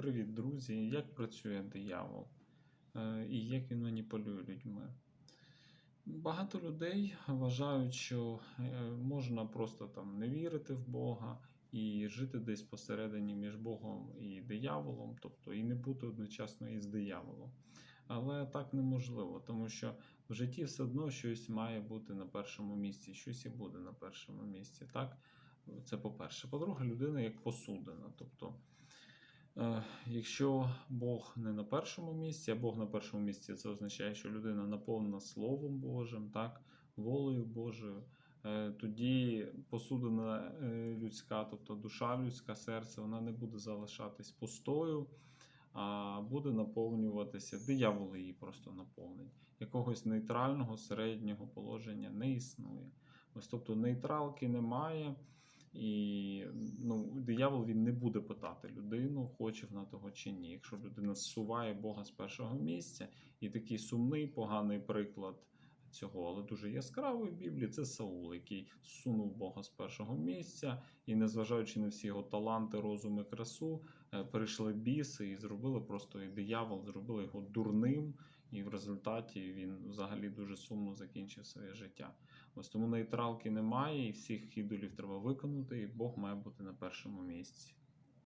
Привіт, друзі! Як працює диявол Е, і як він маніпулює людьми? Багато людей вважають, що е, можна просто там не вірити в Бога і жити десь посередині між Богом і дияволом, тобто і не бути одночасно із дияволом. Але так неможливо, тому що в житті все одно щось має бути на першому місці, щось і буде на першому місці. Так? Це по-перше. По-друге, людина як посудина. Тобто, якщо Бог не на першому місці, а Бог на першому місці, це означає, що людина наповнена Словом Божим, так, волею Божою. е, Тоді посудина е, людська, тобто душа людська, серце, вона не буде залишатись пустою, а буде наповнюватися. Диявол її просто наповнить. Якогось нейтрального середнього положення не існує. Ось тобто нейтралки немає. І ну, диявол він не буде питати людину, хоче вона того чи ні. Якщо людина зсуває Бога з першого місця, і такий сумний, поганий приклад цього, але дуже яскравий в Біблії, це Саул, який зсунув Бога з першого місця, і, незважаючи на всі його таланти, розум і красу, е, прийшли біси і зробили просто і диявол, зробили його дурним. І в результаті він взагалі дуже сумно закінчив своє життя. Ось тому нейтралки немає, і всіх ідолів треба виконати, і Бог має бути на першому місці.